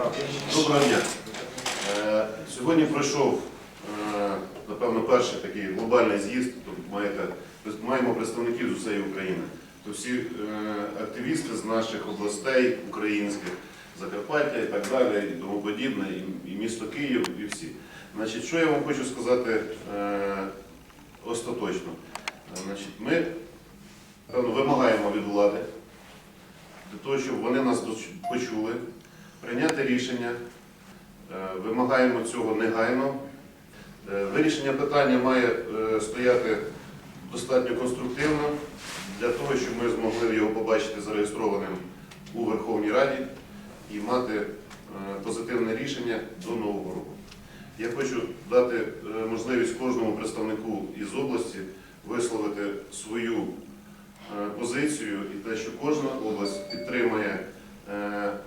Доброго дня. Е, Сьогодні пройшов, е, напевно, перший такий глобальний з'їзд. Маємо представників з усієї України. То всі е, активісти з наших областей українських, Закарпаття і так далі, і тому подібне, і, місто Київ, і всі. Значить, що я вам хочу сказати остаточно? Значить, ми вимагаємо від влади для того, щоб вони нас почули, прийняти рішення. Е, Вимагаємо цього негайно. Е, Вирішення питання має е, стояти достатньо конструктивно для того, щоб ми змогли його побачити зареєстрованим у Верховній Раді і мати позитивне рішення до Нового року. Я хочу дати можливість кожному представнику із області висловити свою позицію і те, що кожна область підтримує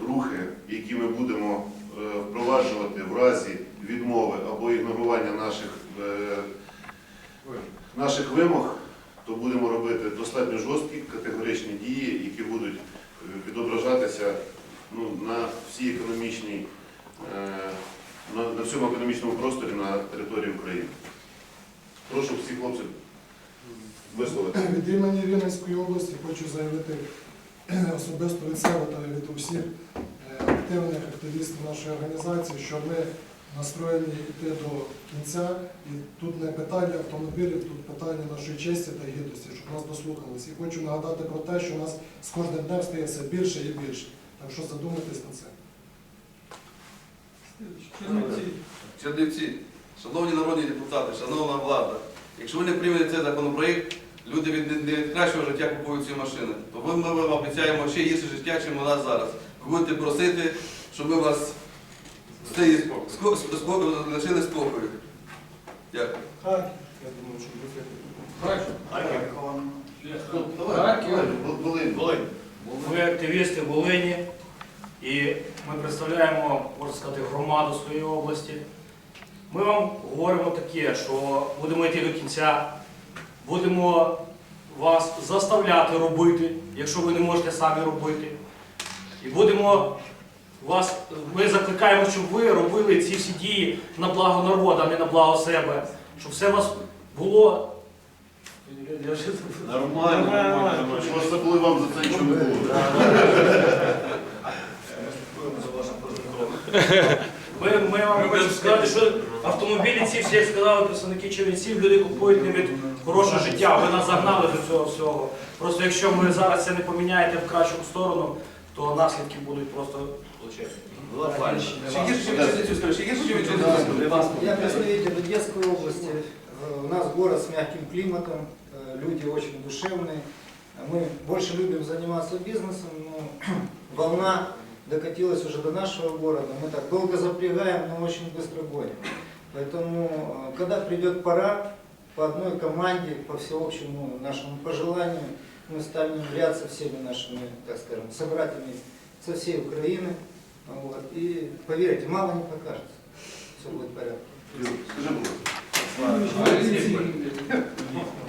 рухи, які ми будемо е, впроваджувати в разі відмови або ігнорування наших, е, наших вимог, то будемо робити достатньо жорсткі категоричні дії, які будуть е, відображатися ну, на всій економічній, е, на, на всьому економічному просторі на території України. Прошу всіх хлопців висловити. Від імені Рівненської області хочу заявити е, особисто від себе та від усіх е, активних активістів нашої організації, що ми настроєні йти до кінця. І тут не питання автомобілів, тут питання нашої честі та гідності, щоб нас дослухались. І хочу нагадати про те, що нас з кожним днем стає все більше і більше. Так що задумайтесь на це. Чернівці, шановні народні депутати, шановна влада, якщо ви не приймете цей законопроєкт, люди від, не від кращого життя купують ці машини, то ми вам обіцяємо ще гірше життя, ніж у нас зараз. Ви будете просити, щоб ми вас з цієї ско- ско- ско- лишили спокою. Дякую. Так. Волинь. Ми активісти Волині і ми представляємо, можна сказати, громаду своєї області. Ми вам говоримо таке, що будемо йти до кінця, будемо вас заставляти робити, якщо ви не можете самі робити. І будемо вас, ми закликаємо, щоб ви робили ці всі дії на благо народу, а не на благо себе. Щоб все у вас було. Нормально, нормально. Просто коли вам за це нічого не було. Ми, ми вам хочемо сказати, що автомобілі ці всі, як сказали представники Чернівців, люди купують не від хорошого життя. Ви нас загнали до цього всього. Просто якщо ми зараз це не поміняєте в кращу сторону, то наслідки будуть просто плачевні. Ще гірше, ніж Чернівців, скажи, ще гірше, ніж Чернівців. Я представитель Одесской области. Э, У нас город с мягким климатом, э, люди очень душевные. Мы больше любим заниматься бизнесом, но волна докатилась уже до нашего города. Мы так долго запрягаем, но очень быстро гоним. Поэтому, э, когда придет пора, по одной команде, по всеобщему нашему пожеланию, мы станем являться всеми нашими, так скажем, собратьями со всей Украины. Вот. И поверьте, мало не покажется. Все будет в порядке. Скажи, будь ласка.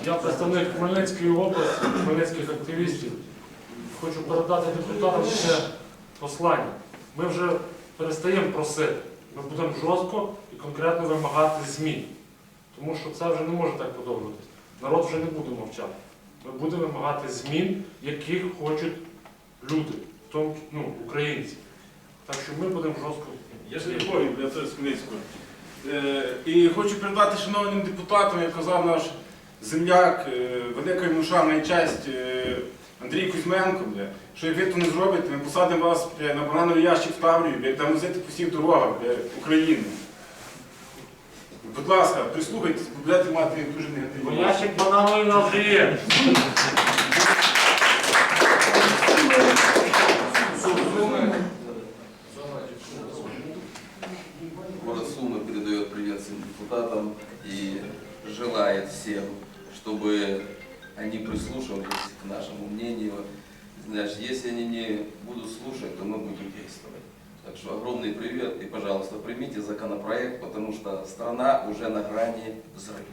Я представник Хмельницької області, хмельницьких активістів. Хочу передати депутатам ще послання. Ми вже перестаємо просити. Ми будемо жорстко і конкретно вимагати змін. Тому що це вже не може так продовжуватися. Народ вже не буде мовчати. Ми будемо вимагати змін, яких хочуть люди, в тому ну, українці. Так що ми будемо жорстко. Я ж не говорю, я це Хмельницького. Е, І хочу передати шановним депутатам, як казав наш земляк, е, велика йому шана і честь е, Андрій Кузьменко, бля, що як ви то не зробите, ми посадимо вас бля, на банановий ящик в Таврію, бля, там носити по всіх дорогах бля, України. Будь ласка, прислухайтесь, будете мати дуже негативні. ящик банановий нас є. Действовать. Так что огромный привет и, пожалуйста, примите законопроект, потому что страна уже на грани взрыва.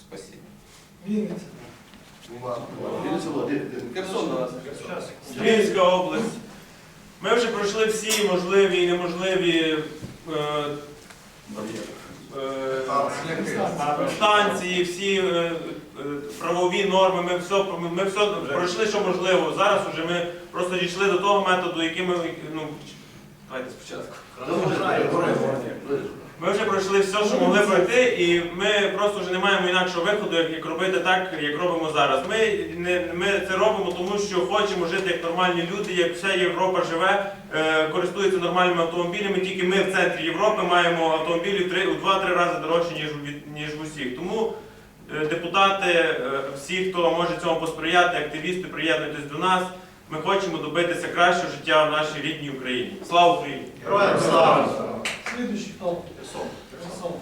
Спасибо. Вінниця. Херсон до нас. Рівненська область. Ми вже пройшли всі можливі і неможливі е, е, станції, всі е, е, правові норми. Ми все, ми все пройшли, що можливо. Зараз вже ми просто дійшли до того методу, який ми ну, давайте спочатку. Ми вже пройшли все, що могли пройти, і ми просто вже не маємо інакшого виходу, як, робити так, як робимо зараз. Ми, не, ми це робимо, тому що хочемо жити як нормальні люди, як вся Європа живе, е, користується нормальними автомобілями. Тільки ми в центрі Європи маємо автомобілі в у 2-3 рази дорожче, ніж, ніж в усіх. Тому е, депутати, е, всі, хто може цьому посприяти, активісти, приєднуйтесь до нас. Ми хочемо добитися кращого життя в нашій рідній Україні. Слава Україні! Слідуючий хто? Херсон.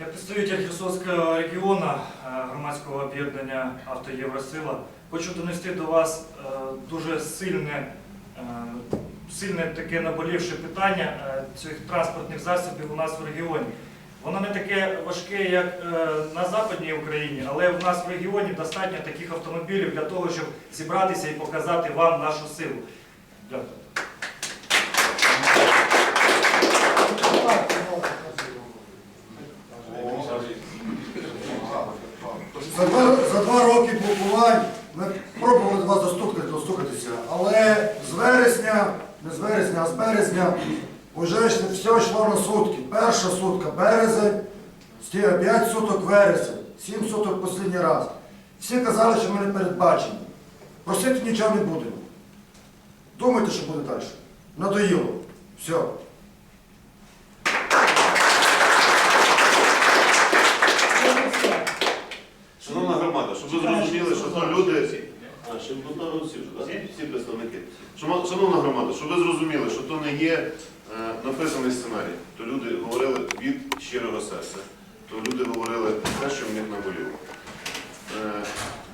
Я представитель Херсонського регіону е, громадського об'єднання «Автоєвросила». Хочу донести до вас е, дуже сильне, е, сильне таке наболівше питання е, цих транспортних засобів у нас в регіоні. Воно не таке важке, як е, на Западній Україні, але в нас в регіоні достатньо таких автомобілів для того, щоб зібратися і показати вам нашу силу. Дякую. За два, за два роки блокувань ми пробували вас достукати, достукатися, але з вересня, не з вересня, а з березня вже все йшло на сутки. Перша сутка березень, стає 5 суток вересень, 7 суток останній раз. Всі казали, що ми не передбачені. Просити нічого не будемо. Думайте, що буде далі. Надоїло. Все. Шановна громада, щоб ви зрозуміли, що то люди. А, ще всі вже, так? Всі представники. Шановна громада, щоб ви зрозуміли, що то не є е, написаний сценарій. То люди говорили від щирого серця. То люди говорили те, що в них наболіло. Е,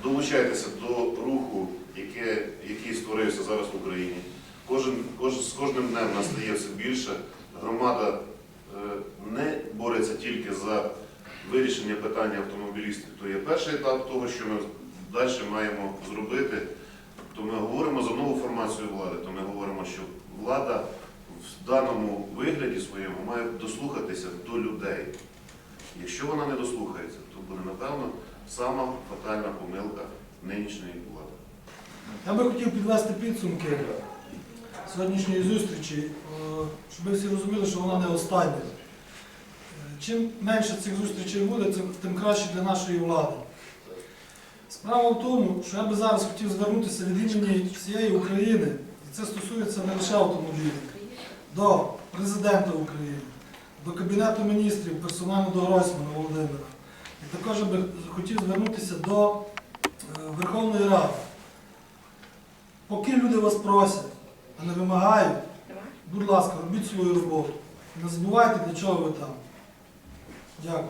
долучайтеся до руху, яке, який створився зараз в Україні. Кожен, кож, з кожним днем нас стає все більше. Громада е, не бореться тільки за вирішення питання автомобілістів. То є перший етап того, що ми далі маємо зробити. То ми говоримо за нову формацію влади, то ми говоримо, що влада в даному вигляді своєму має дослухатися до людей. Якщо вона не дослухається, то буде, напевно, сама фатальна помилка нинішньої влади. Я би хотів підвести підсумки сьогоднішньої зустрічі, е, щоб ви всі розуміли, що вона не остання. Е, Чим менше цих зустрічей буде, тим- тим краще для нашої влади. Справа в тому, що я би зараз хотів звернутися від імені всієї України, і це стосується не лише автомобілів, до президента України, до Кабінету міністрів, персонально до Гройсмана Володимира. І також би хотів звернутися до е, Верховної Ради. Поки люди вас просять, а не вимагають, будь ласка, робіть свою роботу. Не забувайте, для чого ви там. Дякую.